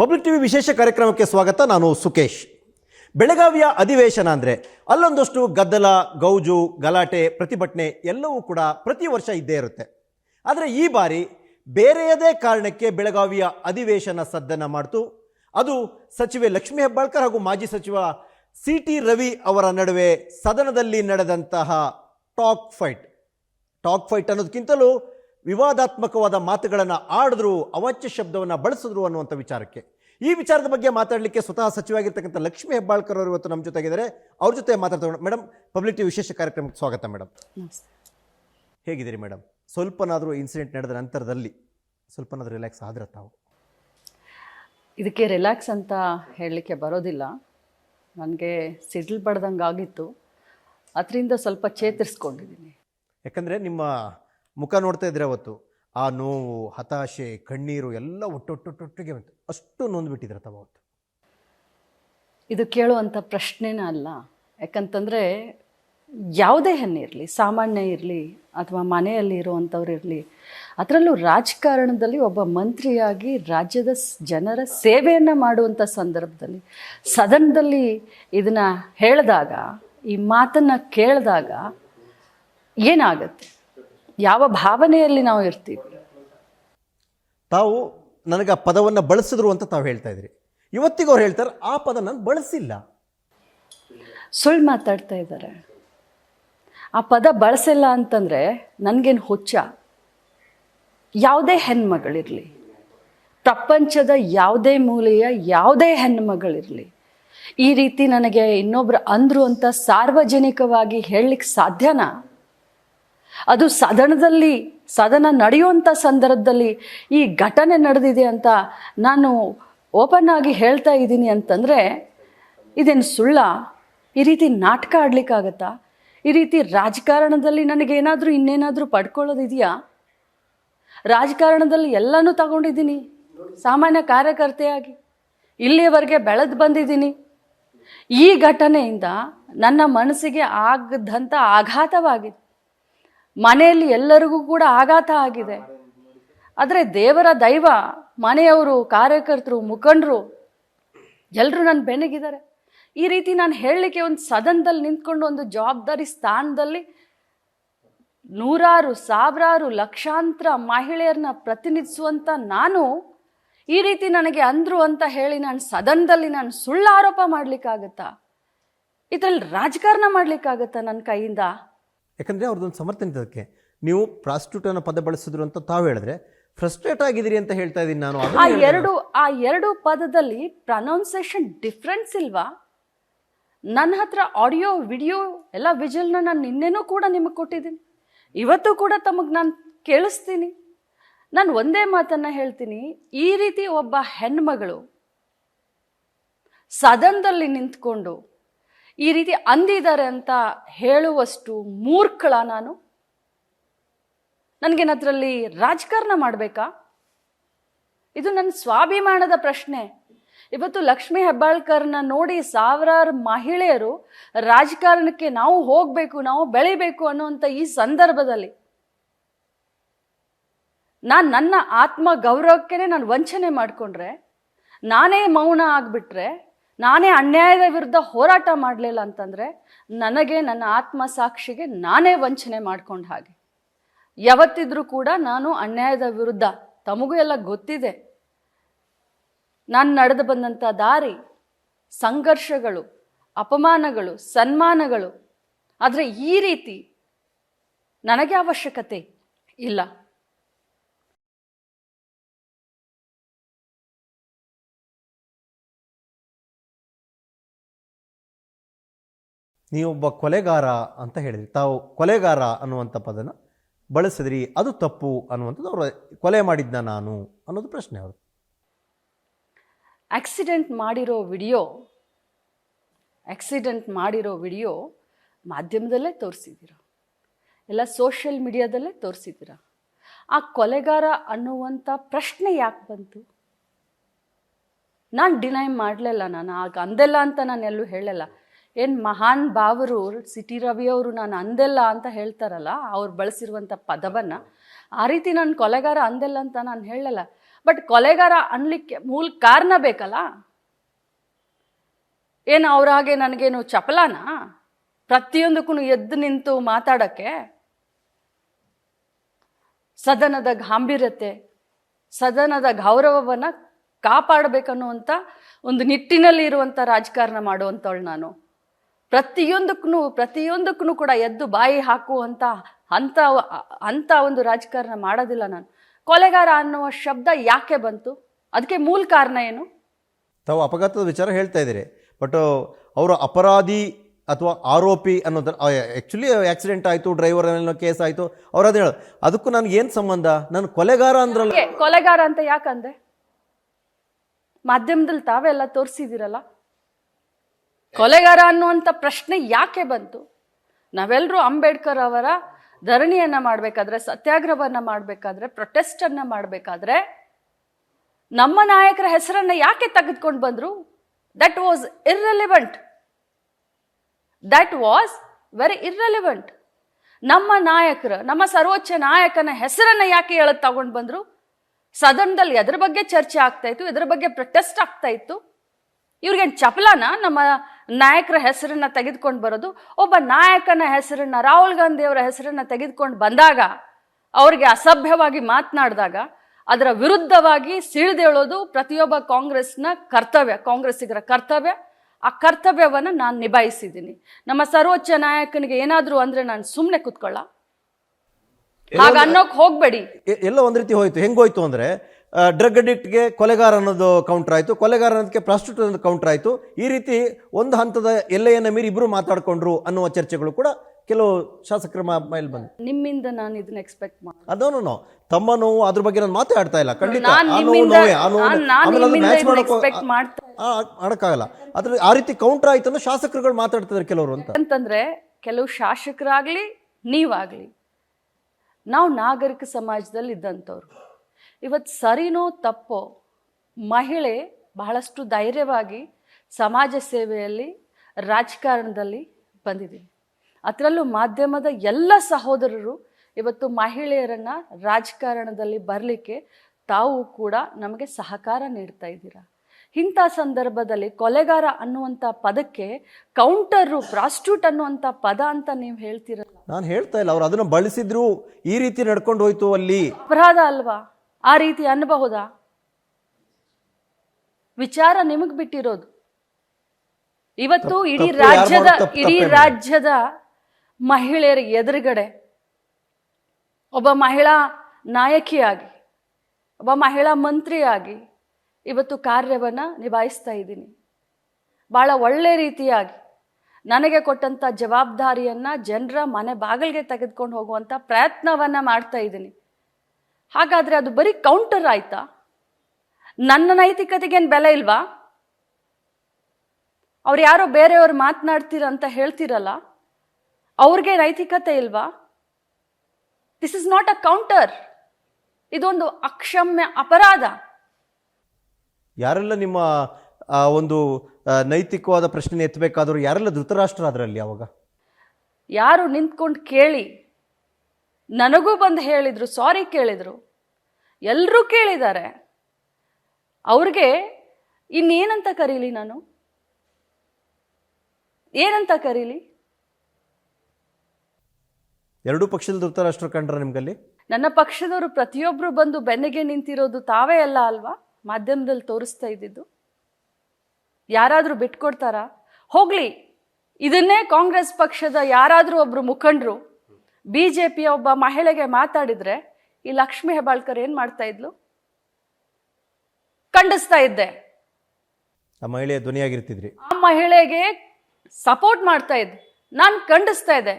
Public TV ವಿಶೇಷ ಕಾರ್ಯಕ್ರಮಕ್ಕೆ ಸ್ವಾಗತ, ನಾನು ಸುಕೇಶ್. ಬೆಳಗಾವಿಯ ಅಧಿವೇಶನ ಅಂದರೆ ಅಲ್ಲೊಂದಷ್ಟು ಗದ್ದಲ, ಗೌಜು, ಗಲಾಟೆ, ಪ್ರತಿಭಟನೆ ಎಲ್ಲವೂ ಕೂಡ ಪ್ರತಿ ವರ್ಷ ಇದ್ದೇ ಇರುತ್ತೆ. ಆದರೆ ಈ ಬಾರಿ ಬೇರೆಯದೇ ಕಾರಣಕ್ಕೆ ಬೆಳಗಾವಿಯ ಅಧಿವೇಶನ ಸದ್ದನ್ನು ಮಾಡ್ತು. ಅದು ಸಚಿವೆ ಲಕ್ಷ್ಮೀ ಹೆಬ್ಬಾಳ್ಕರ್ ಹಾಗೂ ಮಾಜಿ ಸಚಿವ ಸಿ ಟಿ ರವಿ ಅವರ ನಡುವೆ ಸದನದಲ್ಲಿ ನಡೆದಂತಹ ಟಾಕ್ ಫೈಟ್. ಟಾಕ್ ಫೈಟ್ ಅನ್ನೋದಕ್ಕಿಂತಲೂ ವಿವಾದಾತ್ಮಕವಾದ ಮಾತುಗಳನ್ನು ಆಡಿದ್ರು ಅವಾಚ್ಯ ಶಬ್ದವನ್ನು ಬಳಸಿದ್ರು ಅನ್ನುವಂಥ ವಿಚಾರಕ್ಕೆ. ಈ ವಿಚಾರದ ಬಗ್ಗೆ ಮಾತಾಡಲಿಕ್ಕೆ ಸ್ವತಃ ಸಚಿವಾಗಿರ್ತಕ್ಕಂಥ ಲಕ್ಷ್ಮೀ ಹೆಬ್ಬಾಳ್ಕರ್ ಅವರು ಇವತ್ತು ನಮ್ಮ ಜೊತೆಗಿದ್ದಾರೆ. ಅವ್ರ ಜೊತೆ ಮಾತಾಡ್ತಾ ಮೇಡಮ್ ಪಬ್ಲಿಕ್ ಟಿ ವಿಶೇಷ ಕಾರ್ಯಕ್ರಮಕ್ಕೆ ಸ್ವಾಗತ ಮೇಡಮ್ ಹೇಗಿದ್ದೀರಿ ಮೇಡಮ್ ಸ್ವಲ್ಪನಾದರೂ ಇನ್ಸಿಡೆಂಟ್ ನಡೆದ ನಂತರದಲ್ಲಿ ಸ್ವಲ್ಪನಾದರೂ ರಿಲ್ಯಾಕ್ಸ್ ಆದ್ರೆ ತಾವು? ಇದಕ್ಕೆ ರಿಲ್ಯಾಕ್ಸ್ ಅಂತ ಹೇಳಲಿಕ್ಕೆ ಬರೋದಿಲ್ಲ. ನನಗೆ ಸಿಡ್ಲ್ ಬಡ್ದಂಗೆ ಆಗಿತ್ತು ಅದರಿಂದ ಸ್ವಲ್ಪ ಚೇತರಿಸ್ಕೊಂಡಿದ್ದೀನಿ. ಯಾಕಂದರೆ ನಿಮ್ಮ ಮುಖ ನೋಡ್ತಾ ಇದ್ರೆ ಅವತ್ತು, ಆ ನೋವು, ಹತಾಶೆ, ಕಣ್ಣೀರು ಎಲ್ಲ ಒಟ್ಟೊಟ್ಟೊಟ್ಟೊಟ್ಟಿಗೆ ಬಂತು. ಅಷ್ಟು ನೊಂದ್ಬಿಟ್ಟಿದ್ರೆ ತಾವು ಅವತ್ತು. ಇದು ಕೇಳುವಂಥ ಪ್ರಶ್ನೆನೇ ಅಲ್ಲ. ಯಾಕಂತಂದರೆ ಯಾವುದೇ ಹೆಣ್ಣಿರಲಿ ಸಾಮಾನ್ಯ ಇರಲಿ, ಅಥವಾ ಮನೆಯಲ್ಲಿ ಇರುವಂಥವ್ರು ಇರಲಿ, ಅದರಲ್ಲೂ ರಾಜಕಾರಣದಲ್ಲಿ ಒಬ್ಬ ಮಂತ್ರಿಯಾಗಿ ರಾಜ್ಯದ ಜನರ ಸೇವೆಯನ್ನು ಮಾಡುವಂಥ ಸಂದರ್ಭದಲ್ಲಿ, ಸದನದಲ್ಲಿ ಇದನ್ನು ಹೇಳಿದಾಗ, ಈ ಮಾತನ್ನು ಕೇಳಿದಾಗ ಏನಾಗುತ್ತೆ? ಯಾವ ಭಾವನೆಯಲ್ಲಿ ನಾವು ಇರ್ತೀವಿ? ತಾವು ನನಗೆ ಆ ಪದವನ್ನು ಬಳಸಿದ್ರು ಅಂತ ತಾವು ಹೇಳ್ತಾ ಇದ್ರಿ. ಇವತ್ತಿಗೂ ಅವ್ರು ಹೇಳ್ತಾರೆ ಆ ಪದ ನಾನು ಬಳಸಿಲ್ಲ. ಸುಳ್ಳು ಮಾತಾಡ್ತಾ ಇದ್ದಾರೆ. ಆ ಪದ ಬಳಸಿಲ್ಲ ಅಂತಂದರೆ ನನಗೇನು ಹುಚ್ಚ? ಯಾವುದೇ ಹೆಣ್ಮಗಳಿರಲಿ ಪ್ರಪಂಚದ ಯಾವುದೇ ಮೂಲೆಯ ಯಾವುದೇ ಹೆಣ್ಮಗಳಿರಲಿ ಈ ರೀತಿ ನನಗೆ ಇನ್ನೊಬ್ರು ಅಂದ್ರು ಅಂತ ಸಾರ್ವಜನಿಕವಾಗಿ ಹೇಳಲಿಕ್ಕೆ ಸಾಧ್ಯನಾ? ಅದು ಸದನದಲ್ಲಿ, ಸದನ ನಡೆಯುವಂಥ ಸಂದರ್ಭದಲ್ಲಿ ಈ ಘಟನೆ ನಡೆದಿದೆ ಅಂತ ನಾನು ಓಪನ್ ಆಗಿ ಹೇಳ್ತಾ ಇದ್ದೀನಿ ಅಂತಂದರೆ, ಇದೇನು ಸುಳ್ಳ? ಈ ರೀತಿ ನಾಟಕ ಆಡ್ಲಿಕ್ಕಾಗತ್ತಾ? ಈ ರೀತಿ ರಾಜಕಾರಣದಲ್ಲಿ ನನಗೇನಾದರೂ ಇನ್ನೇನಾದರೂ ಪಡ್ಕೊಳ್ಳೋದಿದೆಯಾ? ರಾಜಕಾರಣದಲ್ಲಿ ಎಲ್ಲನೂ ತಗೊಂಡಿದ್ದೀನಿ, ಸಾಮಾನ್ಯ ಕಾರ್ಯಕರ್ತೆಯಾಗಿ. ಇಲ್ಲಿಯವರೆಗೆ ಬೆಳೆದು ಬಂದಿದ್ದೀನಿ. ಈ ಘಟನೆಯಿಂದ ನನ್ನ ಮನಸ್ಸಿಗೆ ಆಗದಂಥ ಆಘಾತವಾಗಿದೆ. ಮನೆಯಲ್ಲಿ ಎಲ್ಲರಿಗೂ ಕೂಡ ಆಘಾತ ಆಗಿದೆ. ಆದರೆ ದೇವರ ದೈವ, ಮನೆಯವರು, ಕಾರ್ಯಕರ್ತರು, ಮುಖಂಡರು ಎಲ್ಲರೂ ನನ್ನ ಬೆನಗಿದ್ದಾರೆ ಈ ರೀತಿ ನಾನು ಹೇಳಲಿಕ್ಕೆ ಒಂದು ಸದನದಲ್ಲಿ ನಿಂತ್ಕೊಂಡು ಒಂದು ಜವಾಬ್ದಾರಿ ಸ್ಥಾನದಲ್ಲಿ ನೂರಾರು, ಸಾವಿರಾರು, ಲಕ್ಷಾಂತರ ಮಹಿಳೆಯರನ್ನ ಪ್ರತಿನಿಧಿಸುವಂಥ ನಾನು ಈ ರೀತಿ ನನಗೆ ಅಂದ್ರು ಅಂತ ಹೇಳಿ ನಾನು ಸದನದಲ್ಲಿ ನಾನು ಸುಳ್ಳು ಆರೋಪ ಮಾಡಲಿಕ್ಕಾಗತ್ತಾ? ಇದರಲ್ಲಿ ರಾಜಕಾರಣ ಮಾಡಲಿಕ್ಕಾಗತ್ತಾ ನನ್ನ ಕೈಯಿಂದ? ಯಾಕಂದರೆ ಅವ್ರದ್ದೊಂದು ಸಮರ್ಥನೆ ಅದಕ್ಕೆ. ನೀವು ಪ್ರಾಸ್ಟ್ಯೂಟ್ ಅನ್ನೋ ಪದ ಬಳಸಿದ್ರು ಅಂತ ತಾವು ಹೇಳಿದ್ರೆ ಫ್ರಸ್ಟ್ರೇಟ್ ಆಗಿದ್ದೀರಿ ಅಂತ ಹೇಳ್ತಾ ಇದ್ದೀನಿ ನಾನು ಆ ಎರಡು ಆ ಎರಡು ಪದದಲ್ಲಿ ಪ್ರನೌನ್ಸೇಷನ್ ಡಿಫ್ರೆನ್ಸ್ ಇಲ್ವಾ? ನನ್ನ ಹತ್ರ ಆಡಿಯೋ ವಿಡಿಯೋ ಎಲ್ಲ ವಿಜುವಲ್ನ ನಾನು ನಿನ್ನೆನೂ ಕೂಡ ನಿಮಗೆ ಕೊಟ್ಟಿದ್ದೀನಿ. ಇವತ್ತು ಕೂಡ ತಮಗೆ ನಾನು ಕೇಳಿಸ್ತೀನಿ. ನಾನು ಒಂದೇ ಮಾತನ್ನು ಹೇಳ್ತೀನಿ. ಈ ರೀತಿ ಒಬ್ಬ ಹೆಣ್ಮಗಳು ಸದನದಲ್ಲಿ ನಿಂತ್ಕೊಂಡು ಈ ರೀತಿ ಅಂದಿದ್ದಾರೆ ಅಂತ ಹೇಳುವಷ್ಟು ಮೂರ್ಖಳ ನಾನು. ನನಗೇನು ಅದರಲ್ಲಿ ರಾಜಕಾರಣ ಮಾಡಬೇಕಾ? ಇದು ನನ್ನ ಸ್ವಾಭಿಮಾನದ ಪ್ರಶ್ನೆ. ಇವತ್ತು ಲಕ್ಷ್ಮೀ ಹೆಬ್ಬಾಳ್ಕರ್ನ ನೋಡಿ ಸಾವಿರಾರು ಮಹಿಳೆಯರು ರಾಜಕಾರಣಕ್ಕೆ ನಾವು ಹೋಗಬೇಕು, ನಾವು ಬೆಳಿಬೇಕು ಅನ್ನುವಂಥ ಈ ಸಂದರ್ಭದಲ್ಲಿ ನಾನು ನನ್ನ ಆತ್ಮ ಗೌರವಕ್ಕೇ ನಾನು ವಂಚನೆ ಮಾಡಿಕೊಂಡ್ರೆ, ನಾನೇ ಮೌನ ಆಗಿಬಿಟ್ರೆ ನಾನೇ ಅನ್ಯಾಯದ ವಿರುದ್ಧ ಹೋರಾಟ ಮಾಡಲಿಲ್ಲ ಅಂತಂದರೆ ನನಗೆ ನನ್ನ ಆತ್ಮ ಸಾಕ್ಷಿಗೆ ನಾನೇ ವಂಚನೆ ಮಾಡ್ಕೊಂಡ ಹಾಗೆ. ಯಾವತ್ತಿದ್ರೂ ಕೂಡ ನಾನು ಅನ್ಯಾಯದ ವಿರುದ್ಧ, ತಮಗೂ ಎಲ್ಲ ಗೊತ್ತಿದೆ. ನಾನು ನಡೆದು ಬಂದಂಥ ದಾರಿ, ಸಂಘರ್ಷಗಳು, ಅಪಮಾನಗಳು, ಸನ್ಮಾನಗಳು, ಆದರೆ ಈ ರೀತಿ ನನಗೆ ಅವಶ್ಯಕತೆ ಇಲ್ಲ. ನೀವೊಬ್ಬ ಕೊಲೆಗಾರ ಅಂತ ಹೇಳಿದ್ರಿ. ತಾವು ಕೊಲೆಗಾರ ಅನ್ನುವಂಥ ಪದನ ಬಳಸಿದ್ರಿ. ಅದು ತಪ್ಪು ಅನ್ನುವಂಥದ್ದು ಅವರು ಕೊಲೆ ಮಾಡಿದ್ನ ನಾನು ಅನ್ನೋದು ಪ್ರಶ್ನೆ ಅವರು ಆಕ್ಸಿಡೆಂಟ್ ಮಾಡಿರೋ ವಿಡಿಯೋ ಆಕ್ಸಿಡೆಂಟ್ ಮಾಡಿರೋ ವಿಡಿಯೋ ಮಾಧ್ಯಮದಲ್ಲೇ ತೋರಿಸಿದ್ದೀರ? ಎಲ್ಲ ಸೋಷಿಯಲ್ ಮೀಡಿಯಾದಲ್ಲೇ ತೋರಿಸಿದ್ದೀರ? ಆ ಕೊಲೆಗಾರ ಅನ್ನುವಂಥ ಪ್ರಶ್ನೆ ಯಾಕೆ ಬಂತು? ನಾನು ಡಿನೈ ಮಾಡಲಿಲ್ಲ ನಾನು. ಆಗ ಅಂದೆಲ್ಲ ಅಂತ ನಾನು ಎಲ್ಲೂ ಹೇಳಲ್ಲ. ಏನು ಮಹಾನ್ ಭಾವರು ಸಿಟಿ ರವಿಯವರು ನಾನು ಅಂದೆಲ್ಲ ಅಂತ ಹೇಳ್ತಾರಲ್ಲ, ಅವ್ರು ಬಳಸಿರುವಂಥ ಪದವನ್ನು, ಆ ರೀತಿ ನಾನು ಕೊಲೆಗಾರ ಅಂದೆಲ್ಲ ಅಂತ ನಾನು ಹೇಳಲ್ಲ. ಬಟ್ ಕೊಲೆಗಾರ ಅನ್ಲಿಕ್ಕೆ ಮೂಲ ಕಾರಣ ಬೇಕಲ್ಲ? ಏನು ಅವ್ರ ಹಾಗೆ ನನಗೇನು ಚಪಲಾನ? ಪ್ರತಿಯೊಂದಕ್ಕೂ ಎದ್ದು ನಿಂತು ಮಾತಾಡೋಕ್ಕೆ? ಸದನದ ಗಾಂಭೀರ್ಯತೆ, ಸದನದ ಗೌರವವನ್ನು ಕಾಪಾಡಬೇಕನ್ನುವಂಥ ಒಂದು ನಿಟ್ಟಿನಲ್ಲಿ ಇರುವಂಥ ರಾಜಕಾರಣ ಮಾಡುವಂಥವಳು ನಾನು. ಪ್ರತಿಯೊಂದಕ್ಕೂ ಪ್ರತಿಯೊಂದಕ್ಕೂ ಕೂಡ ಎದ್ದು ಬಾಯಿ ಹಾಕುವಂಥ ಅಂಥ ಅಂಥ ಒಂದು ರಾಜಕಾರಣ ಮಾಡೋದಿಲ್ಲ ನಾನು. ಕೊಲೆಗಾರ ಅನ್ನುವ ಶಬ್ದ ಯಾಕೆ ಬಂತು? ಅದಕ್ಕೆ ಮೂಲ ಕಾರಣ ಏನು? ತಾವು ಅಪಘಾತದ ವಿಚಾರ ಹೇಳ್ತಾ ಇದ್ದೀರಿ ಬಟ್ ಅವರು ಅಪರಾಧಿ ಅಥವಾ ಆರೋಪಿ ಅನ್ನೋದ್ರ ಆ್ಯಕ್ಚುಲಿ ಆಕ್ಸಿಡೆಂಟ್ ಆಯಿತು ಡ್ರೈವರ್ ಅನ್ನೋ ಕೇಸ್ ಆಯಿತು ಅವ್ರು ಅದೇ ಹೇಳೋದು. ಅದಕ್ಕೂ ನನಗೆ ಏನು ಸಂಬಂಧ? ನಾನು ಕೊಲೆಗಾರ ಅಂದ್ರಲ್ಲ. ಕೊಲೆಗಾರ ಅಂತ ಯಾಕಂದೆ? ಮಾಧ್ಯಮದಲ್ಲಿ ತಾವೆಲ್ಲ ತೋರಿಸಿದಿರಲ್ಲ ಕೊಲೆಗಾರ ಅನ್ನುವಂಥ ಪ್ರಶ್ನೆ ಯಾಕೆ ಬಂತು? ನಾವೆಲ್ಲರೂ ಅಂಬೇಡ್ಕರ್ ಅವರ ಧರಣಿಯನ್ನು ಮಾಡಬೇಕಾದ್ರೆ, ಸತ್ಯಾಗ್ರಹವನ್ನು ಮಾಡಬೇಕಾದ್ರೆ, ಪ್ರೊಟೆಸ್ಟನ್ನು ಮಾಡಬೇಕಾದ್ರೆ ನಮ್ಮ ನಾಯಕರ ಹೆಸರನ್ನು ಯಾಕೆ ತೆಗೆದುಕೊಂಡು ಬಂದರು? That was irrelevant that was very irrelevant ನಮ್ಮ ನಾಯಕರು, ನಮ್ಮ ಸರ್ವೋಚ್ಚ ನಾಯಕನ ಹೆಸರನ್ನು ಯಾಕೆ ಹೇಳದ್ ತಗೊಂಡು ಬಂದರು? ಸದನದಲ್ಲಿ ಎದ್ರ ಬಗ್ಗೆ ಚರ್ಚೆ ಆಗ್ತಾ ಇತ್ತು? ಇದ್ರ ಬಗ್ಗೆ ಪ್ರೊಟೆಸ್ಟ್ ಆಗ್ತಾ ಇತ್ತು? ಇವ್ರಿಗೇನು ಚಪಲನ? ನಮ್ಮ ನಾಯಕರ ಹೆಸರನ್ನ ತೆಗೆದುಕೊಂಡು ಬರೋದು. ಒಬ್ಬ ನಾಯಕನ ಹೆಸರನ್ನ ರಾಹುಲ್ ಗಾಂಧಿ ಅವರ ಹೆಸರನ್ನ ತೆಗೆದುಕೊಂಡು ಬಂದಾಗ ಅವರಿಗೆ ಅಸಭ್ಯವಾಗಿ ಮಾತನಾಡಿದಾಗ ಅದರ ವಿರುದ್ಧವಾಗಿ ಸಿಳಿದೇಳೋದು ಪ್ರತಿಯೊಬ್ಬ ಕಾಂಗ್ರೆಸ್ನ ಕರ್ತವ್ಯ ಕಾಂಗ್ರೆಸ್ಸಿಗರ ಕರ್ತವ್ಯ. ಆ ಕರ್ತವ್ಯವನ್ನು ನಾನು ನಿಭಾಯಿಸಿದ್ದೀನಿ. ನಮ್ಮ ಸರ್ವೋಚ್ಚ ನಾಯಕನಿಗೆ ಏನಾದರೂ ಅಂದ್ರೆ ನಾನು ಸುಮ್ಮನೆ ಕೂತ್ಕೊಳ್ಳ. ಹಾಗ ಅನ್ನೋಕ್ ಹೋಗ್ಬೇಡಿ. ಎಲ್ಲ ಒಂದ್ ರೀತಿ ಹೋಯ್ತು. ಹೆಂಗೋಯ್ತು ಅಂದರೆ ಡ್ರಗ್ ಅಡಿಕ್ಟ್ಗೆ ಕೊಲೆಗಾರ ಅನ್ನೋದು ಕೌಂಟರ್ ಆಯಿತು. ಕೊಲೆಗಾರ ಅನ್ನೋದಕ್ಕೆ ಪ್ರಾಸ್ಟಿಟ್ಯೂಟ್ ಅನ್ನೋದು ಕೌಂಟರ್ ಆಯಿತು. ಈ ರೀತಿ ಒಂದು ಹಂತದ ಎಲ್ಲೆಯನ್ನು ಮೀರಿ ಇಬ್ಬರು ಮಾತಾಡಿಕೊಂಡ್ರು ಅನ್ನುವ ಚರ್ಚೆಗಳು ಕೂಡ ಕೆಲವು ಶಾಸಕರ ಮೇಲೆ ಬಂದು ನಿಮ್ಮಿಂದ ನಾನು ಇದನ್ನ ಎಕ್ಸ್ಪೆಕ್ಟ್ ಮಾಡಿ ನೋ ತಮ್ಮ ನೋವು ಅದ್ರ ಬಗ್ಗೆ ನಾನು ಮಾತಾಡ್ತಾ ಇಲ್ಲ. ಖಂಡಿತ. ಆ ನೋವು ನೋವೇ, ಆ ನೋವು. ಮಾಡಕ್ಕೂ- ಮಾಡಕ್ಕಾಗಲ್ಲ. ಅದ್ರ ಆ ರೀತಿ ಕೌಂಟರ್ ಆಯ್ತು ಅಂದ್ರೆ ಶಾಸಕರುಗಳು ಮಾತಾಡ್ತಿದ್ದಾರೆ ಕೆಲವರು ಅಂತ. ಅಂತಂದ್ರೆ ಕೆಲವು ಶಾಸಕರಾಗ್ಲಿ ನೀವಾಗ್ಲಿ ನಾವು ನಾಗರಿಕ ಸಮಾಜದಲ್ಲಿ ಇದ್ದಂಥವ್ರು ಇವತ್ತು ಸರಿನೋ ತಪ್ಪೋ ಮಹಿಳೆ ಬಹಳಷ್ಟು ಧೈರ್ಯವಾಗಿ ಸಮಾಜ ಸೇವೆಯಲ್ಲಿ ರಾಜಕಾರಣದಲ್ಲಿ ಬಂದಿದ್ದೀವಿ ಅದರಲ್ಲೂ ಮಾಧ್ಯಮದ ಎಲ್ಲ ಸಹೋದರರು ಇವತ್ತು ಮಹಿಳೆಯರನ್ನು ರಾಜಕಾರಣದಲ್ಲಿ ಬರಲಿಕ್ಕೆ ತಾವು ಕೂಡ ನಮಗೆ ಸಹಕಾರ ನೀಡ್ತಾ ಇದ್ದೀರಾ? ಇಂಥ ಸಂದರ್ಭದಲ್ಲಿ ಕೊಲೆಗಾರ ಅನ್ನುವಂಥ ಪದಕ್ಕೆ ಕೌಂಟರು ಪ್ರಾಸ್ಟ್ಯೂಟ್ ಅನ್ನುವಂಥ ಪದ ಅಂತ ನೀವು ಹೇಳ್ತೀರಲ್ಲ ನಾನು ಹೇಳ್ತಾ ಇಲ್ಲ ಅವ್ರು ಅದನ್ನು ಬಳಸಿದ್ರು ಈ ರೀತಿ ನಡ್ಕೊಂಡು ಹೋಯ್ತು ಅಲ್ಲಿ. ಅಪರಾಧ ಅಲ್ವಾ? ಆ ರೀತಿ ಅನ್ನಬಹುದಾ? ವಿಚಾರ ನಿಮಗೆ ಬಿಟ್ಟಿರೋದು. ಇವತ್ತು ಇಡೀ ರಾಜ್ಯದ ಇಡೀ ರಾಜ್ಯದ ಮಹಿಳೆಯರ ಎದುರುಗಡೆ ಒಬ್ಬ ಮಹಿಳಾ ನಾಯಕಿಯಾಗಿ ಒಬ್ಬ ಮಹಿಳಾ ಮಂತ್ರಿಯಾಗಿ ಇವತ್ತು ಕಾರ್ಯವನ್ನು ನಿಭಾಯಿಸ್ತಾ ಇದ್ದೀನಿ. ಭಾಳ ಒಳ್ಳೆ ರೀತಿಯಾಗಿ ನನಗೆ ಕೊಟ್ಟಂಥ ಜವಾಬ್ದಾರಿಯನ್ನು ಜನರ ಮನೆ ಬಾಗಿಲಿಗೆ ತೆಗೆದುಕೊಂಡು ಹೋಗುವಂಥ ಪ್ರಯತ್ನವನ್ನು ಮಾಡ್ತಾ ಇದ್ದೀನಿ. ಹಾಗಾದ್ರೆ ಅದು ಬರೀ ಕೌಂಟರ್ ಆಯ್ತಾ? ನನ್ನ ನೈತಿಕತೆಗೇನು ಬೆಲೆ ಇಲ್ವಾ? ಅವ್ರು ಯಾರೋ ಬೇರೆಯವ್ರು ಮಾತನಾಡ್ತೀರ ಅಂತ ಹೇಳ್ತಿರಲ್ಲ ಅವ್ರಿಗೆ ನೈತಿಕತೆ ಇಲ್ವಾ? This is not a counter ಇದೊಂದು ಅಕ್ಷಮ್ಯ ಅಪರಾಧ. ಯಾರೆಲ್ಲ ನಿಮ್ಮ ಒಂದು ನೈತಿಕವಾದ ಪ್ರಶ್ನೆ ಎತ್ತಬೇಕಾದ್ರು ಯಾರೆಲ್ಲ ಧೃತರಾಷ್ಟ್ರ ಅದರಲ್ಲಿ ಅವಾಗ? ಯಾರು ನಿಂತ್ಕೊಂಡು ಕೇಳಿ ನನಗೂ ಬಂದು ಹೇಳಿದರು ಸಾರಿ ಕೇಳಿದರು. ಎಲ್ಲರೂ ಕೇಳಿದ್ದಾರೆ. ಅವ್ರಿಗೆ ಇನ್ನೇನಂತ ಕರೀಲಿ ನಾನು? ಏನಂತ ಕರೀಲಿ? ಎರಡೂ ಪಕ್ಷದ ಧೃತರಾಷ್ಟ್ರ ಕಂಡ್ರ ನಿಮ್ಗಲ್ಲಿ? ನನ್ನ ಪಕ್ಷದವರು ಪ್ರತಿಯೊಬ್ಬರು ಬಂದು ಬೆನ್ನಿಗೆ ನಿಂತಿರೋದು ತಾವೇ ಅಲ್ಲ ಅಲ್ವಾ? ಮಾಧ್ಯಮದಲ್ಲಿ ತೋರಿಸ್ತಾ ಇದ್ದಿದ್ದು. ಯಾರಾದರೂ ಬಿಟ್ಕೊಡ್ತಾರಾ? ಹೋಗ್ಲಿ ಇದನ್ನೇ ಕಾಂಗ್ರೆಸ್ ಪಕ್ಷದ ಯಾರಾದರೂ ಒಬ್ಬರು ಮುಖಂಡರು. ಬಿ ಜೆ ಪಿಯ ಒಬ್ಬ ಮಹಿಳೆಗೆ ಮಾತಾಡಿದ್ರೆ ಈ ಲಕ್ಷ್ಮಿ ಹೆಬ್ಬಾಳ್ಕರ್ ಏನ್ ಮಾಡ್ತಾ ಇದ್ಲು? ಖಂಡಿಸ್ತಾ ಇದ್ದೆ. ಆ ಮಹಿಳೆಯ ಧ್ವನಿಯಾಗಿರ್ತಿದ್ರಿ. ಆ ಮಹಿಳೆಗೆ ಸಪೋರ್ಟ್ ಮಾಡ್ತಾ ಇದ್ದೆ. ನಾನು ಖಂಡಿಸ್ತಾ ಇದ್ದೆ.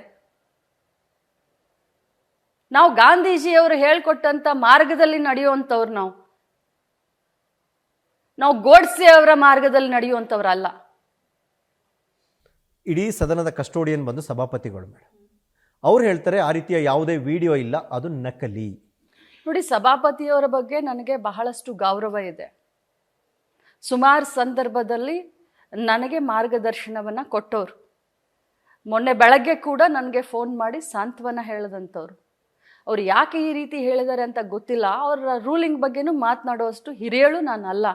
ನಾವು ಗಾಂಧೀಜಿಯವರು ಹೇಳ್ಕೊಟ್ಟಂತ ಮಾರ್ಗದಲ್ಲಿ ನಡೆಯುವಂಥವ್ರು ನಾವು. ನಾವು ಗೋಡ್ಸೆ ಅವರ ಮಾರ್ಗದಲ್ಲಿ ನಡೆಯುವಂಥವ್ರಲ್ಲ. ಇಡೀ ಸದನದ ಕಸ್ಟೋಡಿಯನ್ ಬಂದು ಸಭಾಪತಿಗಳು ಮೇಡಮ್ ಅವ್ರು ಹೇಳ್ತಾರೆ, ಆ ರೀತಿಯ ಯಾವುದೇ ವಿಡಿಯೋ ಇಲ್ಲ, ಅದು ನಕಲಿ. ನೋಡಿ, ಸಭಾಪತಿಯವರ ಬಗ್ಗೆ ನನಗೆ ಬಹಳಷ್ಟು ಗೌರವ ಇದೆ. ಸುಮಾರು ಸಂದರ್ಭದಲ್ಲಿ ನನಗೆ ಮಾರ್ಗದರ್ಶನವನ್ನು ಕೊಟ್ಟವರು. ಮೊನ್ನೆ ಬೆಳಗ್ಗೆ ಕೂಡ ನನಗೆ ಫೋನ್ ಮಾಡಿ ಸಾಂತ್ವನ ಹೇಳದಂಥವ್ರು. ಅವ್ರು ಯಾಕೆ ಈ ರೀತಿ ಹೇಳಿದ್ದಾರೆ ಅಂತ ಗೊತ್ತಿಲ್ಲ. ಅವರ ರೂಲಿಂಗ್ ಬಗ್ಗೆನೂ ಮಾತನಾಡುವಷ್ಟು ಹಿರಿಯಳು ನಾನು ಅಲ್ಲ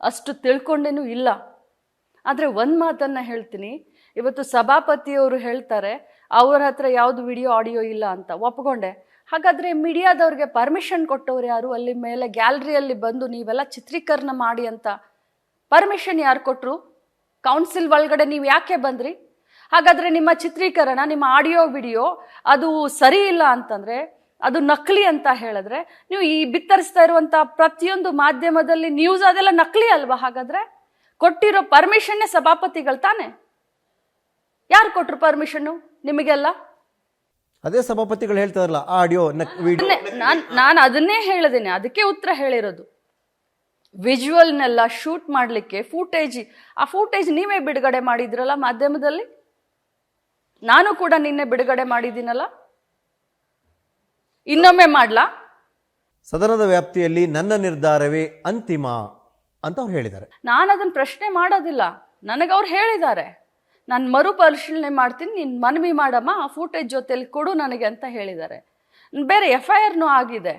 ಅಷ್ಟು ತಿಳ್ಕೊಂಡೇನೂ ಇಲ್ಲ. ಆದರೆ ಒಂದು ಮಾತನ್ನು ಹೇಳ್ತೀನಿ. ಇವತ್ತು ಸಭಾಪತಿಯವರು ಹೇಳ್ತಾರೆ ಅವ್ರ ಹತ್ರ ಯಾವುದು ವಿಡಿಯೋ, ಆಡಿಯೋ ಇಲ್ಲ ಅಂತ ಒಪ್ಕೊಂಡೆ. ಹಾಗಾದರೆ ಮೀಡಿಯಾದವ್ರಿಗೆ ಪರ್ಮಿಷನ್ ಕೊಟ್ಟವ್ರು ಯಾರು? ಅಲ್ಲಿ ಮೇಲೆ ಗ್ಯಾಲರಿಯಲ್ಲಿ ಬಂದು ನೀವೆಲ್ಲ ಚಿತ್ರೀಕರಣ ಮಾಡಿ ಅಂತ ಪರ್ಮಿಷನ್ ಯಾರು ಕೊಟ್ಟರು ಕೌನ್ಸಿಲ್ ಒಳಗಡೆ ನೀವು ಯಾಕೆ ಬಂದ್ರಿ? ಹಾಗಾದರೆ ನಿಮ್ಮ ಚಿತ್ರೀಕರಣ, ನಿಮ್ಮ ಆಡಿಯೋ, ವಿಡಿಯೋ ಅದು ಸರಿ ಇಲ್ಲ ಅಂತಂದರೆ, ಅದು ನಕಲಿ ಅಂತ ಹೇಳಿದ್ರೆ ನೀವು ಈ ಬಿತ್ತರಿಸ್ತಾ ಇರುವಂಥ ಪ್ರತಿಯೊಂದು ಮಾಧ್ಯಮದಲ್ಲಿ ನ್ಯೂಸ್ ಅದೆಲ್ಲ ನಕಲಿ ಅಲ್ವಾ ಹಾಗಾದರೆ? ಕೊಟ್ಟಿರೋ ಪರ್ಮಿಷನ್ನೇ ಸಭಾಪತಿಗಳು ತಾನೆ? ಯಾರು ಕೊಟ್ರು ಪರ್ಮಿಷನ್ನು ನಿಮಗೆಲ್ಲ? ಅದೇ ಸಭಾಪತಿಗಳು ಹೇಳ್ತಾರಲ್ಲ ಆಡಿಯೋ ವಿಡಿಯೋ. ನಾನು ನಾನು ಅದನ್ನೇ ಹೇಳಿದ್ದೀನಿ ಅದಕ್ಕೆ ಉತ್ತರ ಹೇಳಿರೋದು. ವಿಜುವಲ್ನೆಲ್ಲ ಶೂಟ್ ಮಾಡಲಿಕ್ಕೆ ಫೂಟೇಜ್ ಆ ಫೂಟೇಜ್ ನೀವೇ ಬಿಡುಗಡೆ ಮಾಡಿದ್ರಲ್ಲ ಮಾಧ್ಯಮದಲ್ಲಿ? ನಾನು ಕೂಡ ನಿನ್ನೆ ಬಿಡುಗಡೆ ಮಾಡಿದ್ದೀನಲ್ಲ? ಇನ್ನೊಮ್ಮೆ ಮಾಡ್ಲಾ? ಸದನದ ವ್ಯಾಪ್ತಿಯಲ್ಲಿ ನನ್ನ ನಿರ್ಧಾರವೇ ಅಂತಿಮ ಅಂತ ಅವ್ರು ಹೇಳಿದ್ದಾರೆ. ನಾನು ಅದನ್ನು ಪ್ರಶ್ನೆ ಮಾಡೋದಿಲ್ಲ. ನನಗೆ ಅವ್ರು ಹೇಳಿದ್ದಾರೆ. ನಾನು ಮರುಪರಿಶೀಲನೆ ಮಾಡ್ತೀನಿ ನೀನು ಮನವಿ ಮಾಡಮ್ಮ ಆ ಫೂಟೇಜ್ ಜೊತೆಲಿ ಕೊಡು ನನಗೆ ಅಂತ ಹೇಳಿದ್ದಾರೆ. ಬೇರೆ ಎಫ್ ಐ ಆರ್ನೂ ಆಗಿದೆ.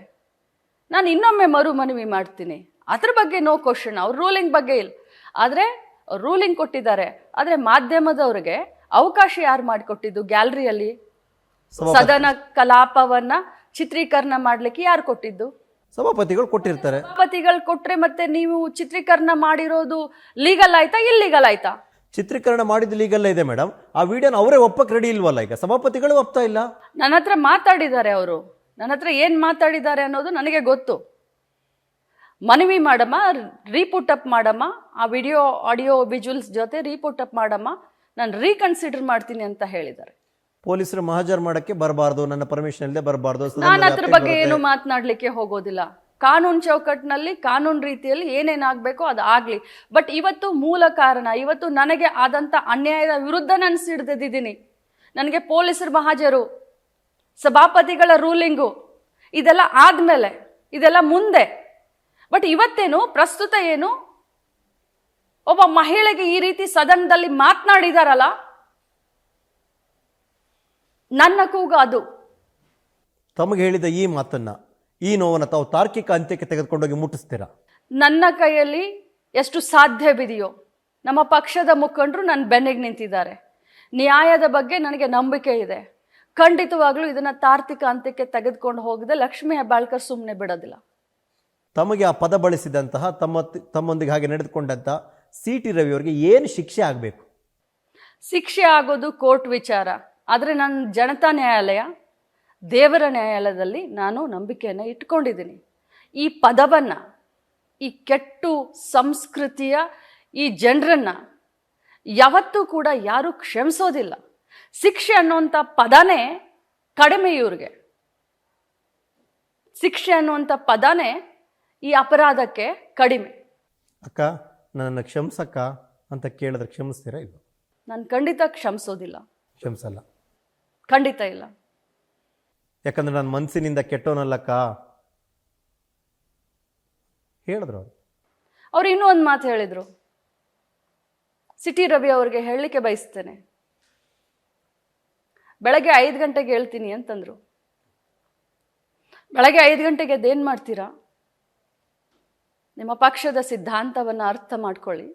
ನಾನು ಇನ್ನೊಮ್ಮೆ ಮರು ಮನವಿ ಮಾಡ್ತೀನಿ. ಅದ್ರ ಬಗ್ಗೆ ನೋ ಕ್ವಶನ್ ಅವ್ರ ರೂಲಿಂಗ್ ಬಗ್ಗೆ ಇಲ್ಲ. ಆದರೆ ರೂಲಿಂಗ್ ಕೊಟ್ಟಿದ್ದಾರೆ. ಆದರೆ ಮಾಧ್ಯಮದವ್ರಿಗೆ ಅವಕಾಶ ಯಾರು ಮಾಡಿಕೊಟ್ಟಿದ್ದು ಗ್ಯಾಲರಿಯಲ್ಲಿ? ಸದನ ಕಲಾಪವನ್ನ ಚಿತ್ರೀಕರಣ ಮಾಡ್ಲಿಕ್ಕೆ ಯಾರು ಕೊಟ್ಟಿದ್ದು? ಸಭಾಪತಿಗಳು ಕೊಟ್ಟಿರ್ತಾರೆ. ಸಭಾಪತಿಗಳು ಕೊಟ್ರೆ ಮತ್ತೆ ನೀವು ಚಿತ್ರೀಕರಣ ಮಾಡಿರೋದು ಲೀಗಲ್ ಆಯ್ತಾ ಇಲ್ಲಿಗಲ್ ಆಯ್ತಾ? ಚಿತ್ರೀಕರಣ ಮಾಡಿದ ಲೀಗಲ್ಲ ಇದೆ ಮೇಡಮ್ ಆ ವಿಡಿಯೋನ ಅವರೇ ಒಪ್ಪಕ್ಕೆ ರೆಡಿ ಇಲ್ವಲ್ಲ ಈಗ? ಸಭಾಪತಿಗಳು ಒಪ್ತಾ ಇಲ್ಲ? ನನ್ನ ಹತ್ರ ಮಾತಾಡಿದ್ದಾರೆ ಅವರು. ನನ್ನ ಹತ್ರ ಏನು ಮಾತಾಡಿದ್ದಾರೆ ಅನ್ನೋದು ನನಗೆ ಗೊತ್ತು. ಮನವಿ ಮಾಡಮ್ಮ ರೀಪುಟ್ ಅಪ್ ಮಾಡಮ್ಮ ಆ ವಿಡಿಯೋ ಆಡಿಯೋ ವಿಜುವಲ್ಸ್ ಜೊತೆ ರೀಪುಟ್ ಅಪ್ ಮಾಡಮ್ಮ. ನಾನು ರೀಕನ್ಸಿಡರ್ ಮಾಡ್ತೀನಿ ಅಂತ ಹೇಳಿದ್ದಾರೆ. ಪೊಲೀಸರು ಮಹಾಜರ್ ಮಾಡಕ್ಕೆ ಬರಬಾರ್ದು ನನ್ನ ಪರ್ಮಿಷನ್ ಇಲ್ಲದೆ ಬರಬಾರ್ದು. ನಾನು ಅದ್ರ ಬಗ್ಗೆ ಏನು ಮಾತನಾಡ್ಲಿಕ್ಕೆ ಹೋಗೋದಿಲ್ಲ. ಕಾನೂನು ಚೌಕಟ್ಟಿನಲ್ಲಿ ಕಾನೂನು ರೀತಿಯಲ್ಲಿ ಏನೇನಾಗಬೇಕು ಅದು ಆಗಲಿ. ಬಟ್ ಇವತ್ತು ಮೂಲ ಕಾರಣ, ಇವತ್ತು ನನಗೆ ಆದಂಥ ಅನ್ಯಾಯದ ವಿರುದ್ಧ ನಾನು ಸಿಡ್ದಿದ್ದೀನಿ. ನನಗೆ ಪೊಲೀಸರು ಮಹಾಜರು, ಸಭಾಪತಿಗಳ ರೂಲಿಂಗು, ಇದೆಲ್ಲ ಆದಮೇಲೆ, ಇದೆಲ್ಲ ಮುಂದೆ. ಬಟ್ ಇವತ್ತೇನು, ಪ್ರಸ್ತುತ ಏನು, ಒಬ್ಬ ಮಹಿಳೆಗೆ ಈ ರೀತಿ ಸದನದಲ್ಲಿ ಮಾತನಾಡಿದಾರಲ್ಲ? ನನ್ನ ಕೂಗು ಅದು. ತಮಗೆ ಹೇಳಿದ ಈ ಮಾತನ್ನ ಈ ನೋವನ್ನು ತಾವು ತಾರ್ಕಿಕ ಅಂತ್ಯಕ್ಕೆ ತೆಗೆದುಕೊಂಡೋಗಿ ಮುಟ್ಟಿಸ್ತೀರಾ? ನನ್ನ ಕೈಯಲ್ಲಿ ಎಷ್ಟು ಸಾಧ್ಯವಿದೆಯೋ ನಮ್ಮ ಪಕ್ಷದ ಮುಖಂಡರು ನನ್ನ ಬೆನ್ನಿಗೆ ನಿಂತಿದ್ದಾರೆ. ನ್ಯಾಯದ ಬಗ್ಗೆ ನನಗೆ ನಂಬಿಕೆ ಇದೆ. ಖಂಡಿತವಾಗ್ಲೂ ಇದನ್ನ ತಾರ್ಕಿಕ ಅಂತ್ಯಕ್ಕೆ ತೆಗೆದುಕೊಂಡು ಹೋಗದೆ ಲಕ್ಷ್ಮೀ ಹೆಬ್ಬಾಳ್ಕರ್ ಸುಮ್ಮನೆ ಬಿಡೋದಿಲ್ಲ. ತಮಗೆ ಆ ಪದ ಬಳಸಿದಂತಹ ತಮ್ಮ ತಮ್ಮೊಂದಿಗೆ ಹಾಗೆ ನಡೆದುಕೊಂಡಂತಹ ಸಿ ಟಿ ರವಿ ಅವರಿಗೆ ಏನು ಶಿಕ್ಷೆ ಆಗಬೇಕು? ಶಿಕ್ಷೆ ಆಗೋದು ಕೋರ್ಟ್ ವಿಚಾರ. ಆದರೆ ನನ್ನ ಜನತಾ ನ್ಯಾಯಾಲಯ ದೇವರ ನ್ಯಾಯಾಲಯದಲ್ಲಿ ನಾನು ನಂಬಿಕೆಯನ್ನು ಇಟ್ಕೊಂಡಿದ್ದೀನಿ. ಈ ಪದವನ್ನು ಈ ಕೆಟ್ಟು ಸಂಸ್ಕೃತಿಯ ಈ ಜನರನ್ನು ಯಾವತ್ತೂ ಕೂಡ ಯಾರೂ ಕ್ಷಮಿಸೋದಿಲ್ಲ. ಶಿಕ್ಷೆ ಅನ್ನುವಂಥ ಪದನೇ ಕಡಿಮೆ ಇವ್ರಿಗೆ. ಶಿಕ್ಷೆ ಅನ್ನುವಂಥ ಪದನೇ ಈ ಅಪರಾಧಕ್ಕೆ ಕಡಿಮೆ. ಅಕ್ಕ ನನ್ನನ್ನು ಕ್ಷಮಿಸಕ್ಕ ಅಂತ ಕೇಳಿದ್ರೆ ಕ್ಷಮಿಸ್ತೀರಾ ಇಲ್ಲ ನಾನು ಖಂಡಿತ ಕ್ಷಮಿಸೋದಿಲ್ಲ. ಕ್ಷಮಿಸಲ್ಲ. ಖಂಡಿತ ಇಲ್ಲ. ಯಾಕಂದ್ರೆ ನನ್ನ ಮನಸ್ಸಿನಿಂದ ಕೆಟ್ಟೋನಲ್ಲಕ್ಕ ಹೇಳಿದ್ರು ಅವರು. ಅವ್ರು ಇನ್ನೂ ಒಂದು ಮಾತು ಹೇಳಿದರು. ಸಿಟಿ ರವಿ ಅವ್ರಿಗೆ ಹೇಳಲಿಕ್ಕೆ ಬಯಸ್ತೇನೆ. ಬೆಳಗ್ಗೆ ಐದು ಗಂಟೆಗೆ ಹೇಳ್ತೀನಿ ಅಂತಂದರು. ಬೆಳಗ್ಗೆ ಐದು ಗಂಟೆಗೆ ಅದೇನು ಮಾಡ್ತೀರಾ? ನಿಮ್ಮ ಪಕ್ಷದ ಸಿದ್ಧಾಂತವನ್ನು ಅರ್ಥ ಮಾಡ್ಕೊಳ್ಳಿ.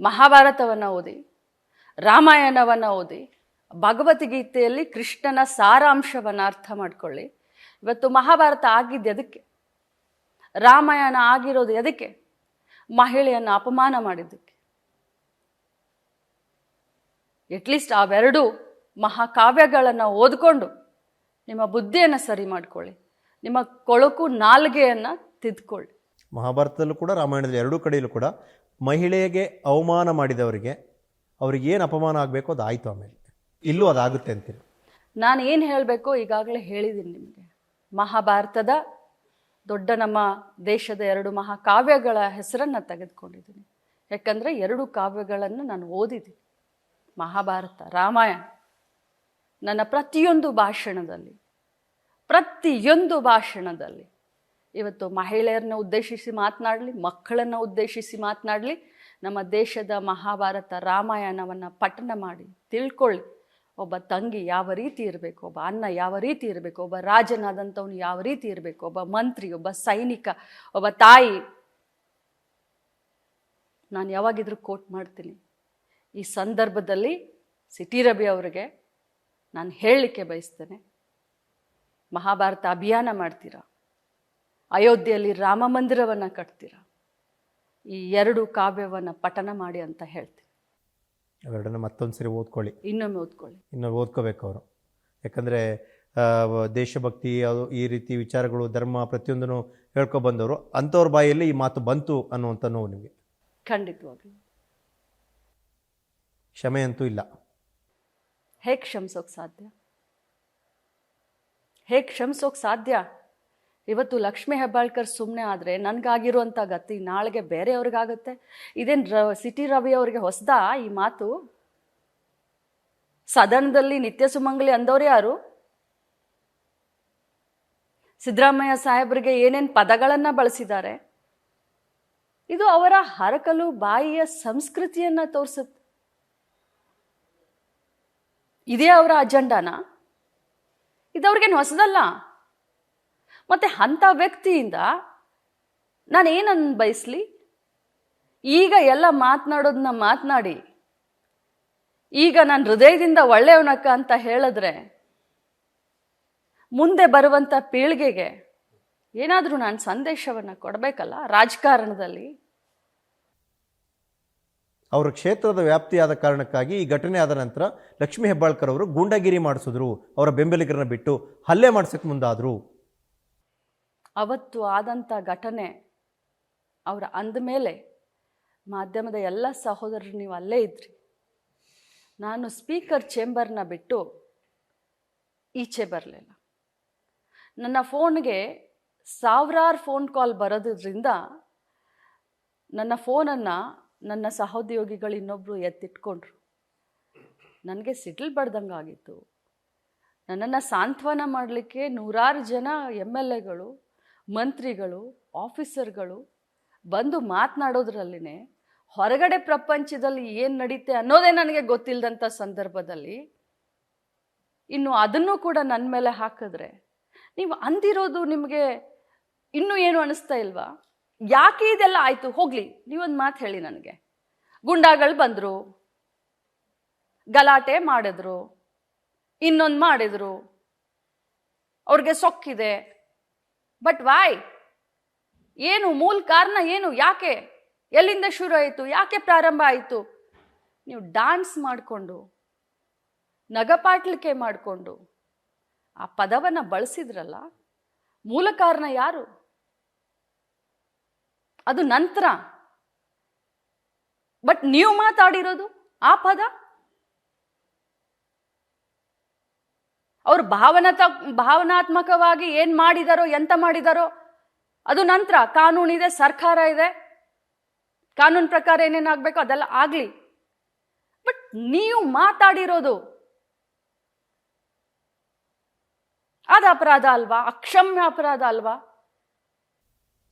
ಮಹಾಭಾರತವನ್ನು ಓದಿ, ರಾಮಾಯಣವನ್ನು ಓದಿ ಭಗವದ್ಗೀತೆಯಲ್ಲಿ ಕೃಷ್ಣನ ಸಾರಾಂಶವನ್ನು ಅರ್ಥ ಮಾಡ್ಕೊಳ್ಳಿ. ಇವತ್ತು ಮಹಾಭಾರತ ಆಗಿದ್ದು ಎದಕ್ಕೆ ರಾಮಾಯಣ ಆಗಿರೋದು ಎದಕ್ಕೆ? ಮಹಿಳೆಯನ್ನು ಅಪಮಾನ ಮಾಡಿದ್ದಕ್ಕೆ. ಎಟ್ಲೀಸ್ಟ್ ಅವೆರಡು ಮಹಾಕಾವ್ಯಗಳನ್ನು ಓದ್ಕೊಂಡು ನಿಮ್ಮ ಬುದ್ಧಿಯನ್ನು ಸರಿ ಮಾಡ್ಕೊಳ್ಳಿ. ನಿಮ್ಮ ಕೊಳಕು ನಾಲ್ಗೆಯನ್ನು ತಿದ್ಕೊಳ್ಳಿ. ಮಹಾಭಾರತದಲ್ಲೂ ಕೂಡ, ರಾಮಾಯಣದಲ್ಲಿ ಎರಡೂ ಕಡೆಯಲ್ಲೂ ಕೂಡ ಮಹಿಳೆಗೆ ಅವಮಾನ ಮಾಡಿದವರಿಗೆ ಅವ್ರಿಗೆ ಏನು ಅಪಮಾನ ಆಗಬೇಕು ಅದು ಆಯಿತು ಆಮೇಲೆ. ಇಲ್ಲೂ ಅದಾಗುತ್ತೆ ಅಂತೀರಿ? ನಾನು ಏನು ಹೇಳಬೇಕು ಈಗಾಗಲೇ ಹೇಳಿದ್ದೀನಿ ನಿಮಗೆ. ಮಹಾಭಾರತದ ದೊಡ್ಡ ನಮ್ಮ ದೇಶದ ಎರಡು ಮಹಾಕಾವ್ಯಗಳ ಹೆಸರನ್ನು ತೆಗೆದುಕೊಂಡಿದ್ದೀನಿ. ಯಾಕಂದರೆ ಎರಡು ಕಾವ್ಯಗಳನ್ನು ನಾನು ಓದಿದ್ದೀನಿ. ಮಹಾಭಾರತ, ರಾಮಾಯಣ. ನನ್ನ ಪ್ರತಿಯೊಂದು ಭಾಷಣದಲ್ಲಿ ಪ್ರತಿಯೊಂದು ಭಾಷಣದಲ್ಲಿ ಇವತ್ತು ಮಹಿಳೆಯರನ್ನ ಉದ್ದೇಶಿಸಿ ಮಾತನಾಡಲಿ, ಮಕ್ಕಳನ್ನು ಉದ್ದೇಶಿಸಿ ಮಾತನಾಡಲಿ, ನಮ್ಮ ದೇಶದ ಮಹಾಭಾರತ, ರಾಮಾಯಣವನ್ನು ಪಠನ ಮಾಡಿ ತಿಳ್ಕೊಳ್ಳಿ. ಒಬ್ಬ ತಂಗಿ ಯಾವ ರೀತಿ ಇರಬೇಕು, ಒಬ್ಬ ಅಣ್ಣ ಯಾವ ರೀತಿ ಇರಬೇಕು, ಒಬ್ಬ ರಾಜನಾದಂಥವನು ಯಾವ ರೀತಿ ಇರಬೇಕು, ಒಬ್ಬ ಮಂತ್ರಿ, ಒಬ್ಬ ಸೈನಿಕ, ಒಬ್ಬ ತಾಯಿ. ನಾನು ಯಾವಾಗಿದ್ರೂ ಕೋಟ್ ಮಾಡ್ತೀನಿ. ಈ ಸಂದರ್ಭದಲ್ಲಿ ಸಿಟಿ ರವಿ ಅವರಿಗೆ ನಾನು ಹೇಳಲಿಕ್ಕೆ ಬಯಸ್ತೇನೆ, ಮಹಾಭಾರತ ಅಭಿಯಾನ ಮಾಡ್ತೀರಾ? ಅಯೋಧ್ಯೆಯಲ್ಲಿ ರಾಮ ಮಂದಿರವನ್ನು ಕಟ್ತೀರಾ? ಈ ಎರಡು ಕಾವ್ಯವನ್ನು ಪಠನ ಮಾಡಿ ಅಂತ ಹೇಳ್ತೀನಿ. ಅವೆರಡನ್ನ ಮತ್ತೊಂದು ಸರಿ ಓದ್ಕೊಳ್ಳಿ. ಇನ್ನೊಮ್ಮೆ ಓದ್ಕೊಳ್ಳಿ. ಇನ್ನೊಮ್ಮೆ ಓದ್ಕೋಬೇಕು ಅವರು. ಯಾಕಂದರೆ ದೇಶಭಕ್ತಿ ಅದು ಈ ರೀತಿ ವಿಚಾರಗಳು ಧರ್ಮ ಪ್ರತಿಯೊಂದನ್ನು ಹೇಳ್ಕೊಬಂದವರು ಅಂಥವ್ರ ಬಾಯಲ್ಲಿ ಈ ಮಾತು ಬಂತು ಅನ್ನುವಂಥ ನೋವು ನಿಮಗೆ. ಖಂಡಿತವಾಗಿ ಕ್ಷಮೆ ಅಂತೂ ಇಲ್ಲ. ಹೇಗೆ ಕ್ಷಮಿಸೋಕೆ ಸಾಧ್ಯ? ಹೇಗೆ ಕ್ಷಮಿಸೋಕೆ ಸಾಧ್ಯ? ಇವತ್ತು ಲಕ್ಷ್ಮೀ ಹೆಬ್ಬಾಳ್ಕರ್ ಸುಮ್ಮನೆ ಆದರೆ ನನಗಾಗಿರುವಂಥ ಗತಿ ನಾಳೆಗೆ ಬೇರೆಯವ್ರಿಗಾಗುತ್ತೆ. ಇದೇನು ರ, ಸಿಟಿ ರವಿ ಅವರಿಗೆ ಹೊಸದಾ ಈ ಮಾತು? ಸದನದಲ್ಲಿ ನಿತ್ಯ ಸುಮಂಗಲಿ ಅಂದವ್ರು ಯಾರು? ಸಿದ್ದರಾಮಯ್ಯ ಸಾಹೇಬರಿಗೆ ಏನೇನು ಪದಗಳನ್ನು ಬಳಸಿದ್ದಾರೆ? ಇದು ಅವರ ಹರಕಲು ಬಾಯಿಯ ಸಂಸ್ಕೃತಿಯನ್ನು ತೋರಿಸುತ್ತೆ. ಇದೇ ಅವರ ಅಜೆಂಡಾನ? ಇದವ್ರಿಗೇನು ಹೊಸದಲ್ಲ? ಮತ್ತೆ ಅಂಥ ವ್ಯಕ್ತಿಯಿಂದ ನಾನು ಬಯಸಲಿ? ಬಯಸ್ಲಿ ಈಗ ಎಲ್ಲ ಮಾತನಾಡೋದನ್ನ ಮಾತನಾಡಿ. ಈಗ ನಾನು ಹೃದಯದಿಂದ ಒಳ್ಳೆಯವನಕ್ಕ ಅಂತ ಹೇಳಿದ್ರೆ ಮುಂದೆ ಬರುವಂಥ ಪೀಳಿಗೆಗೆ ಏನಾದರೂ ನಾನು ಸಂದೇಶವನ್ನು ಕೊಡಬೇಕಲ್ಲ ರಾಜಕಾರಣದಲ್ಲಿ? ಅವರ ಕ್ಷೇತ್ರದ ವ್ಯಾಪ್ತಿಯಾದ ಕಾರಣಕ್ಕಾಗಿ ಈ ಘಟನೆ ಆದ ನಂತರ ಲಕ್ಷ್ಮೀ ಹೆಬ್ಬಾಳ್ಕರ್ ಅವರು ಗೂಂಡಾಗಿರಿ ಮಾಡಿಸಿದ್ರು. ಅವರ ಬೆಂಬಲಿಗರನ್ನ ಬಿಟ್ಟು ಹಲ್ಲೆ ಮಾಡಿಸಕ್ಕೆ ಮುಂದಾದರು. ಅವತ್ತು ಆದಂಥ ಘಟನೆ ಅವರ ಅಂದಮೇಲೆ ಮಾಧ್ಯಮದ ಎಲ್ಲ ಸಹೋದರರು ನೀವು ಅಲ್ಲೇ ಇದ್ರಿ. ನಾನು ಸ್ಪೀಕರ್ ಚೇಂಬರ್ನ ಬಿಟ್ಟು ಈಚೆ ಬರಲಿಲ್ಲ. ನನ್ನ ಫೋನ್ಗೆ ಸಾವಿರಾರು ಫೋನ್ ಕಾಲ್ ಬರೋದ್ರಿಂದ ನನ್ನ ಫೋನನ್ನು ನನ್ನ ಸಹೋದ್ಯೋಗಿಗಳು ಇನ್ನೊಬ್ಬರು ಎತ್ತಿಟ್ಕೊಂಡ್ರು. ನನಗೆ ಸಿಡ್ಲ್ ಬಡ್ದಂಗೆ ಆಗಿತ್ತು. ನನ್ನನ್ನು ಸಾಂತ್ವನ ಮಾಡಲಿಕ್ಕೆ ನೂರಾರು ಜನ ಎಂ ಎಲ್ ಎಗಳು ಮಂತ್ರಿಗಳು, ಆಫೀಸರ್ಗಳು ಬಂದು ಮಾತನಾಡೋದ್ರಲ್ಲಿನೇ ಹೊರಗಡೆ ಪ್ರಪಂಚದಲ್ಲಿ ಏನು ನಡೀತೆ ಅನ್ನೋದೇ ನನಗೆ ಗೊತ್ತಿಲ್ಲದಂಥ ಸಂದರ್ಭದಲ್ಲಿ ಇನ್ನು ಅದನ್ನು ಕೂಡ ನನ್ನ ಮೇಲೆ ಹಾಕಿದ್ರೆ ನೀವು ಅಂದಿರೋದು ನಿಮಗೆ ಇನ್ನೂ ಏನು ಅನಿಸ್ತಾ ಇಲ್ವಾ? ಯಾಕೆ ಇದೆಲ್ಲ ಆಯಿತು? ಹೋಗಲಿ, ನೀವೊಂದು ಮಾತು ಹೇಳಿ ನನಗೆ. ಗುಂಡಾಗಳು ಬಂದರು, ಗಲಾಟೆ ಮಾಡಿದ್ರು, ಇನ್ನೊಂದು ಮಾಡಿದ್ರು, ಅವ್ರಿಗೆ ಸೊಕ್ಕಿದೆ. ಬಟ್ ವಾಯ್ ಏನು ಮೂಲ ಕಾರಣ ಏನು? ಯಾಕೆ? ಎಲ್ಲಿಂದ ಶುರು ಆಯಿತು? ಯಾಕೆ ಪ್ರಾರಂಭ ಆಯಿತು? ನೀವು ಡಾನ್ಸ್ ಮಾಡಿಕೊಂಡು, ನಗಪಾಟ್ಲಿಕೆ ಮಾಡಿಕೊಂಡು, ಆ ಪದವನ್ನು ಬಳಸಿದ್ರಲ್ಲ, ಮೂಲ ಕಾರಣ ಯಾರು? ಅದು ನಂತರ. ಬಟ್ ನೀವು ಮಾತಾಡಿರೋದು ಆ ಪದ? ಅವ್ರು ಭಾವನಾತ, ಭಾವನಾತ್ಮಕವಾಗಿ ಏನು ಮಾಡಿದಾರೋ, ಎಂತ ಮಾಡಿದಾರೋ, ಅದು ನಂತರ ಕಾನೂನಿದೆ ಸರ್ಕಾರ ಇದೆ. ಕಾನೂನು ಪ್ರಕಾರ ಏನೇನಾಗಬೇಕು ಅದೆಲ್ಲ ಆಗಲಿ. ಬಟ್ ನೀವು ಮಾತಾಡಿರೋದು ಅದು ಅಪರಾಧ ಅಲ್ವಾ, ಅಕ್ಷಮ್ಯ ಅಪರಾಧ ಅಲ್ವಾ?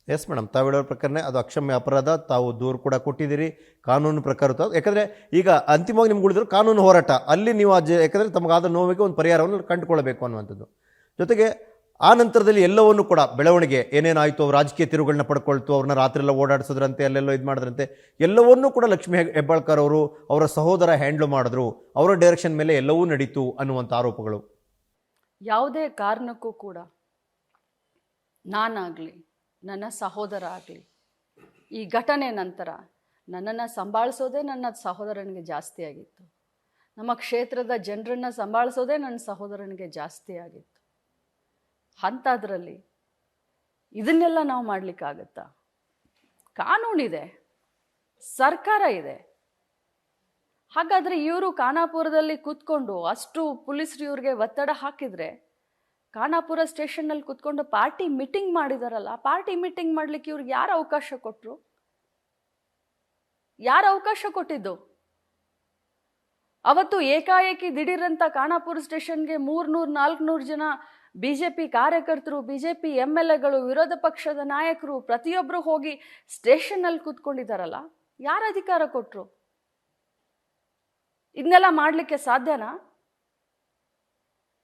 ಎಸ್ ಮೇಡಮ್ ತಾವು ಹೇಳೋ ಪ್ರಕಾರನೇ ಅದು ಅಕ್ಷಮ್ಯ ಅಪರಾಧ. ತಾವು ದೂರು ಕೂಡ ಕೊಟ್ಟಿದ್ದೀರಿ. ಕಾನೂನು ಪ್ರಕಾರ ಯಾಕಂದರೆ ಈಗ ಅಂತಿಮವಾಗಿ ನಿಮ್ಗೆ ಉಳಿದ್ರು ಕಾನೂನು ಹೋರಾಟ. ಅಲ್ಲಿ ನೀವು ಅಜ ಯಾಕಂದರೆ ತಮಗಾದ ನೋವಿಗೆ ಒಂದು ಪರಿಹಾರವನ್ನು ಕಂಡುಕೊಳ್ಬೇಕು ಅನ್ನುವಂಥದ್ದು. ಜೊತೆಗೆ ಆ ನಂತರದಲ್ಲಿ ಎಲ್ಲವನ್ನು ಕೂಡ ಬೆಳವಣಿಗೆ, ಏನೇನಾಯಿತು, ಅವ್ರು ರಾಜಕೀಯ ತಿರುಗಳನ್ನ ಪಡ್ಕೊಳ್ತು, ಅವ್ರನ್ನ ರಾತ್ರಿ ಎಲ್ಲ ಓಡಾಡಿಸೋದ್ರಂತೆ, ಅಲ್ಲೆಲ್ಲೋ ಇದು ಮಾಡಿದ್ರಂತೆ, ಎಲ್ಲವನ್ನೂ ಕೂಡ ಲಕ್ಷ್ಮೀ ಹೆಬ್ಬಾಳ್ಕರ್ ಅವರು ಅವರ ಸಹೋದರ ಹ್ಯಾಂಡ್ಲ್ ಮಾಡಿದ್ರು. ಅವರ ಡೈರೆಕ್ಷನ್ ಮೇಲೆ ಎಲ್ಲವೂ ನಡೀತು ಅನ್ನುವಂಥ ಆರೋಪಗಳು. ಯಾವುದೇ ಕಾರಣಕ್ಕೂ ಕೂಡ ನಾನಾಗಲಿ ನನ್ನ ಸಹೋದರ ಆಗಲಿ. ಈ ಘಟನೆ ನಂತರ ನನ್ನನ್ನು ಸಂಭಾಳಿಸೋದೇ ನನ್ನ ಸಹೋದರನಿಗೆ ಜಾಸ್ತಿ ಆಗಿತ್ತು. ನಮ್ಮ ಕ್ಷೇತ್ರದ ಜನರನ್ನು ಸಂಭಾಳಿಸೋದೇ ನನ್ನ ಸಹೋದರನಿಗೆ ಜಾಸ್ತಿ ಆಗಿತ್ತು. ಅಂಥದ್ರಲ್ಲಿ ಇದನ್ನೆಲ್ಲ ನಾವು ಮಾಡಲಿಕ್ಕಾಗತ್ತಾ ಕಾನೂನಿದೆ. ಸರ್ಕಾರ ಇದೆ. ಹಾಗಾದರೆ ಇವರು ಖಾನಾಪುರದಲ್ಲಿ ಕೂತ್ಕೊಂಡು ಅಷ್ಟು ಪೊಲೀಸರು ಇವ್ರಿಗೆ ಒತ್ತಡ ಹಾಕಿದರೆ ಖಾನಾಪುರ ಸ್ಟೇಷನ್ನಲ್ಲಿ ಕೂತ್ಕೊಂಡು ಪಾರ್ಟಿ ಮೀಟಿಂಗ್ ಮಾಡಿದಾರಲ್ಲ ಪಾರ್ಟಿ ಮೀಟಿಂಗ್ ಮಾಡ್ಲಿಕ್ಕೆ ಇವ್ರಿಗೆ ಯಾರು ಅವಕಾಶ ಕೊಟ್ಟರು ಯಾರು ಅವಕಾಶ ಕೊಟ್ಟಿದ್ದು? ಅವತ್ತು ಏಕಾಏಕಿ ದಿಢೀರಂತ ಖಾನಾಪುರ ಸ್ಟೇಷನ್ಗೆ ಮೂರ್ನೂರು ನಾಲ್ಕುನೂರು ಜನ ಬಿ ಜೆ ಪಿ ಕಾರ್ಯಕರ್ತರು B J P M L ಎಗಳು ವಿರೋಧ ಪಕ್ಷದ ನಾಯಕರು ಪ್ರತಿಯೊಬ್ಬರು ಹೋಗಿ ಸ್ಟೇಷನ್ನಲ್ಲಿ ಕೂತ್ಕೊಂಡಿದ್ದಾರಲ್ಲ ಯಾರು ಅಧಿಕಾರ ಕೊಟ್ಟರು ಇದನ್ನೆಲ್ಲ ಮಾಡಲಿಕ್ಕೆ ಸಾಧ್ಯನಾ?